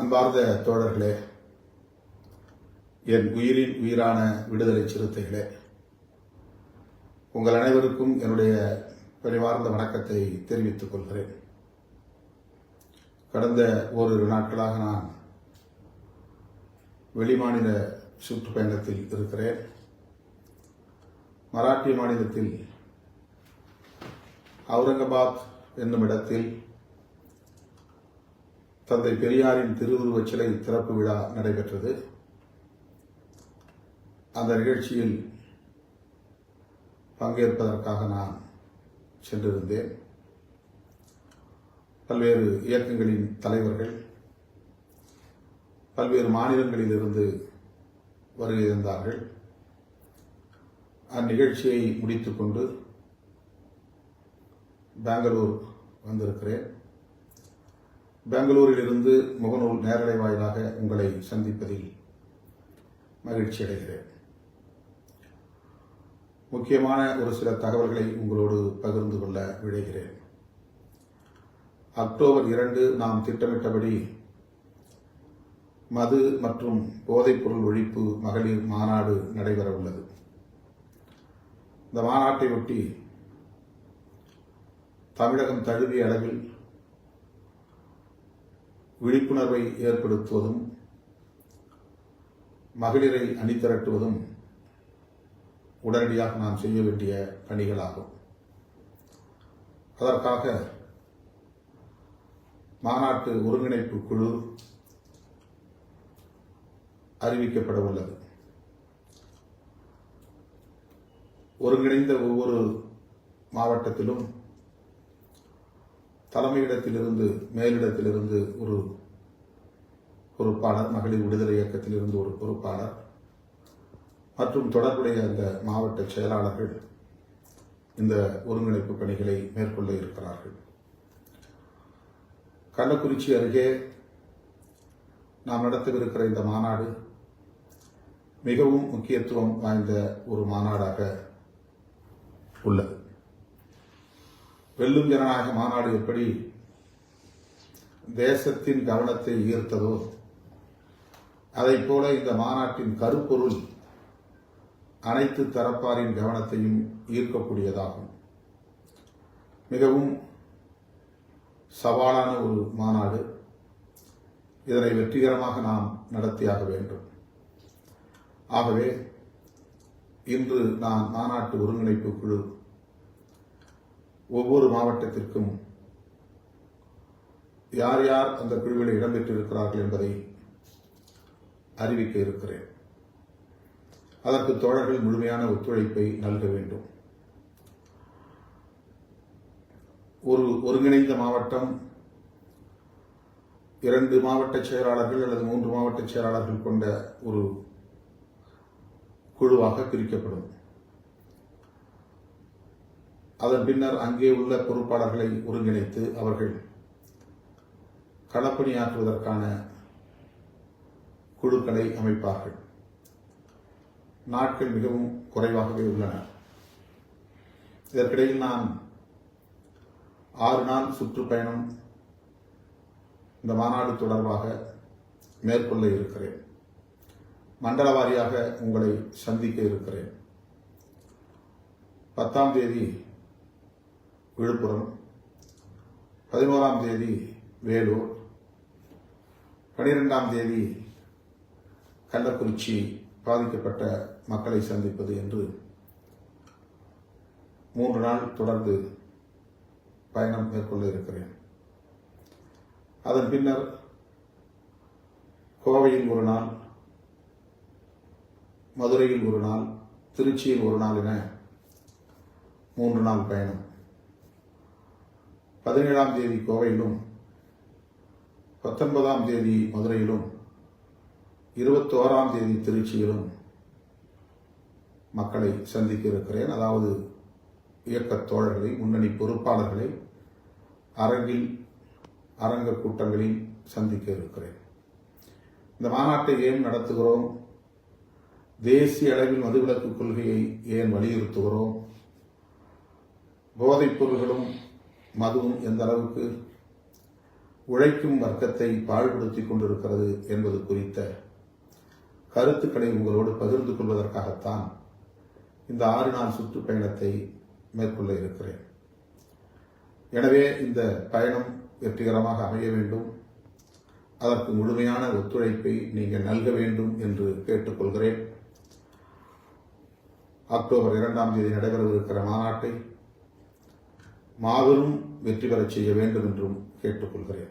அன்பார்ந்த தோழர்களே என் உயிரின் உயிரான விடுதலை சிறுத்தைகளே உங்கள் அனைவருக்கும் என்னுடைய பரிவார்ந்த வணக்கத்தை தெரிவித்துக் கொள்கிறேன். கடந்த ஓரிரு நாட்களாக நான் வெளிமாநில சுற்றுப்பயணத்தில் இருக்கிறேன். மராட்டிய மாநிலத்தில் அவுரங்காபாத் என்னும் இடத்தில் தந்தை பெரியாரின் திருவுருவச் சிலை திறப்பு விழா நடைபெற்றது. அந்த நிகழ்ச்சியில் பங்கேற்பதற்காக நான் சென்றிருந்தேன். பல்வேறு இயக்கங்களின் தலைவர்கள் பல்வேறு மாநிலங்களிலிருந்து வருகை தந்தார்கள். அந்நிகழ்ச்சியை முடித்துக்கொண்டு பெங்களூர் வந்திருக்கிறேன். பெங்களூரிலிருந்து முகநூல் நேரலை வாயிலாக உங்களை சந்திப்பதில் மகிழ்ச்சி அடைகிறேன். முக்கியமான ஒரு சில தகவல்களை உங்களோடு பகிர்ந்து கொள்ள விழைகிறேன். அக்டோபர் இரண்டு நாம் திட்டமிட்டபடி மது மற்றும் போதைப்பொருள் ஒழிப்பு மகளிர் மாநாடு நடைபெற உள்ளது. இந்த மாநாட்டை ஒட்டி தமிழகம் தழுவிய அளவில் விழிப்புணர்வை ஏற்படுத்துவதும் மகளிரை அணிதிரட்டுவதும் உடனடியாக நாம் செய்ய வேண்டிய பணிகளாகும். அதற்காக மாநாட்டு ஒருங்கிணைப்பு குழு அறிவிக்கப்பட உள்ளது. ஒருங்கிணைந்த ஒவ்வொரு மாவட்டத்திலும் தலைமையிடத்திலிருந்து மேலிடத்திலிருந்து ஒரு பொறுப்பாளர் மகளிர் விடுதலை இயக்கத்திலிருந்து ஒரு பொறுப்பாளர் மற்றும் தொடர்புடைய அந்த மாவட்ட செயலாளர்கள் இந்த ஒருங்கிணைப்பு பணிகளை மேற்கொள்ள இருக்கிறார்கள். கள்ளக்குறிச்சி அருகே நாம் நடத்தவிருக்கிற இந்த மாநாடு மிகவும் முக்கியத்துவம் வாய்ந்த ஒரு மாநாடாக உள்ளது. வெல்லும் ஜனநாயக மாநாடு எப்படி தேசத்தின் கவனத்தை ஈர்த்ததோ அதைப் போல இந்த மாநாட்டின் கருப்பொருள் அனைத்து தரப்பாரின் கவனத்தையும் ஈர்க்கக்கூடியதாகும். மிகவும் சவாலான ஒரு மாநாடு. இதனை வெற்றிகரமாக நாம் நடத்தியாக வேண்டும். ஆகவே இன்று நான் மாநாட்டு ஒருங்கிணைப்பு குழு ஒவ்வொரு மாவட்டத்திற்கும் யார் யார் அந்த குழுவில் இடம்பெற்றிருக்கிறார்கள் என்பதை அறிவிக்க இருக்கிறேன். அதற்கு தோழர்கள் முழுமையான ஒத்துழைப்பை நல்க வேண்டும். ஒரு ஒருங்கிணைந்த மாவட்டம் இரண்டு மாவட்ட செயலாளர்கள் அல்லது மூன்று மாவட்ட செயலாளர்கள் கொண்ட ஒரு குழுவாக பிரிக்கப்படும். அதன் பின்னர் அங்கே உள்ள பொறுப்பாளர்களை ஒருங்கிணைத்து அவர்கள் களப்பணியாற்றுவதற்கான குழுக்களை அமைப்பார்கள். நாட்கள் மிகவும் குறைவாகவே உள்ளன. இதற்கிடையில் நான் ஆறு நாள் சுற்றுப்பயணம் இந்த மாநாடு தொடர்பாக மேற்கொள்ள இருக்கிறேன். மண்டல வாரியாக உங்களை சந்திக்க இருக்கிறேன். பத்தாம் தேதி விழுப்புரம். பதினோராம் தேதி வேலூர். பனிரெண்டாம் தேதி கள்ளக்குறிச்சி பாதிக்கப்பட்ட மக்களை சந்திப்பது என்று மூன்று நாள் தொடர்ந்து பயணம் மேற்கொள்ள இருக்கிறேன். அதன் பின்னர் கோவையில் ஒரு நாள் மதுரையில் ஒரு நாள் திருச்சியில் ஒரு நாள் என மூன்று நாள் பயணம். பதினேழாம் தேதி கோவையிலும் பத்தொன்பதாம் தேதி மதுரையிலும் இருபத்தோராம் தேதி திருச்சியிலும் மக்களை சந்திக்க இருக்கிறேன். அதாவது இயக்கத் தோழர்களை முன்னணி பொறுப்பாளர்களை அரங்கில் அரங்க கூட்டங்களில் சந்திக்க இருக்கிறேன். இந்த மாநாட்டை ஏன் நடத்துகிறோம்? தேசிய அளவில் மதுவிலக்கு கொள்கையை ஏன் வலியுறுத்துகிறோம்? போதைப் பொருள்களும் மதுவும் எந்த அளவுக்கு உழைக்கும் வர்க்கத்தை பாழ்படுத்தி கொண்டிருக்கிறது என்பது குறித்த கருத்துக்களை உங்களோடு பகிர்ந்து கொள்வதற்காகத்தான் இந்த ஆறு நாள் சுற்றுப்பயணத்தை மேற்கொள்ள இருக்கிறேன். எனவே இந்த பயணம் வெற்றிகரமாக அமைய வேண்டும். அதற்கு முழுமையான ஒத்துழைப்பை நீங்கள் நல்க வேண்டும் என்று கேட்டுக்கொள்கிறேன். அக்டோபர் இரண்டாம் தேதி நடைபெறவிருக்கிற மாநாட்டை மாபெரும் வெற்றி பெறச் செய்ய வேண்டும் என்றும் கேட்டுக்கொள்கிறேன்.